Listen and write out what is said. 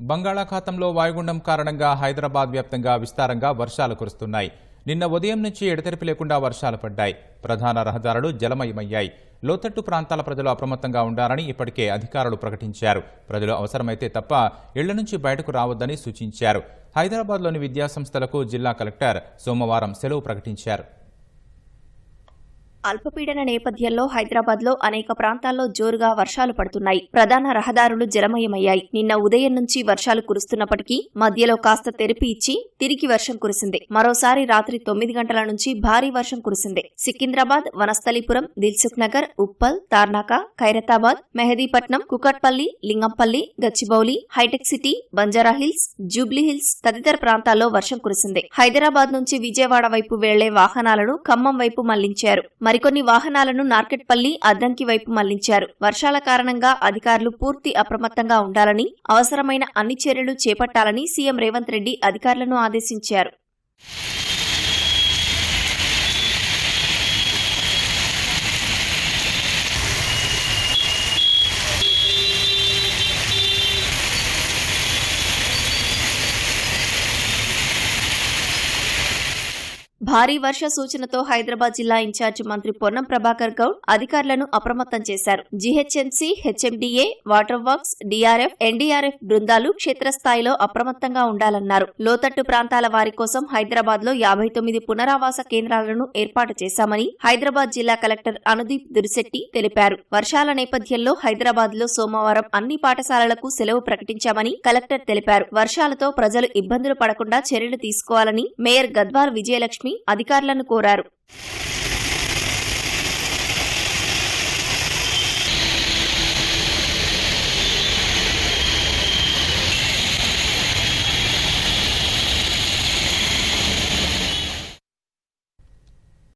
బంగాళాఖాతంలో వాయుగుండం కారణంగా హైదరాబాద్ వ్యాప్తంగా విస్తారంగా వర్షాలు కురుస్తున్నాయి. నిన్న ఉదయం నుంచి ఎడతెరిపి లేకుండా వర్షాలు పడ్డాయి. ప్రధాన రహదారులు జలమయమయ్యాయి. లోతట్టు ప్రాంతాల ప్రజలు అప్రమత్తంగా ఉండాలని ఇప్పటికే అధికారులు ప్రకటించారు. ప్రజలు అవసరమైతే తప్ప ఇళ్ళ నుంచి బయటకు రావద్దని సూచించారు. హైదరాబాద్లోని విద్యాసంస్థలకు జిల్లా కలెక్టర్ సోమవారం సెలవు ప్రకటించారు. అల్పపీడన నేపథ్యంలో హైదరాబాద్లో అనేక ప్రాంతాల్లో జోరుగా వర్షాలు పడుతున్నాయి. ప్రధాన రహదారులు జలమయమయ్యాయి. నిన్న ఉదయం నుంచి వర్షాలు కురుస్తున్నప్పటికీ మధ్యలో కాస్త తెరిపి ఇచ్చి తిరిగి వర్షం కురిసింది. మరోసారి రాత్రి తొమ్మిది గంటల నుంచి భారీ వర్షం కురిసింది. సికింద్రాబాద్ వనస్థలీపురం దిల్సుఖ్ నగర్ ఉప్పల్ తార్నాక ఖైరతాబాద్ మెహదీపట్నం కుకట్పల్లి లింగంపల్లి గచ్చిబౌలి హైటెక్ సిటీ బంజారాహిల్స్ జూబ్లీ హిల్స్ తదితర ప్రాంతాల్లో వర్షం కురిసింది. హైదరాబాద్ నుంచి విజయవాడ వైపు వెళ్ళే వాహనాలను ఖమ్మం వైపు మళ్ళించారు. మరికొన్ని వాహనాలను నార్కెట్పల్లి అద్దంకి వైపు మళ్ళించారు. వర్షాల కారణంగా అధికారులు పూర్తి అప్రమత్తంగా ఉండాలని అవసరమైన అన్ని చర్యలు చేపట్టాలని సీఎం రేవంత్ రెడ్డి అధికారులను ఆదేశించారు. భారీ వర్ష సూచనతో హైదరాబాద్ జిల్లా ఇన్ఛార్జి మంత్రి పొన్నం ప్రభాకర్ గౌడ్ అధికారులను అప్రమత్తం చేశారు. GHMC HMDA water works DRF NDRF బృందాలు క్షేత్రస్థాయిలో అప్రమత్తంగా ఉండాలన్నారు. లోతట్టు ప్రాంతాల వారి కోసం హైదరాబాద్లో యాభై తొమ్మిది పునరావాస కేంద్రాలను ఏర్పాటు చేశామని హైదరాబాద్ జిల్లా కలెక్టర్ అనుదీప్ దురిశెట్టి తెలిపారు. వర్షాల నేపథ్యంలో హైదరాబాద్లో సోమవారం అన్ని పాఠశాలలకు సెలవు ప్రకటించామని కలెక్టర్ తెలిపారు. వర్షాలతో ప్రజలు ఇబ్బందులు పడకుండా చర్యలు తీసుకోవాలని మేయర్ గద్వాల్ విజయలక్ష్మి అధికారులను కోరారు.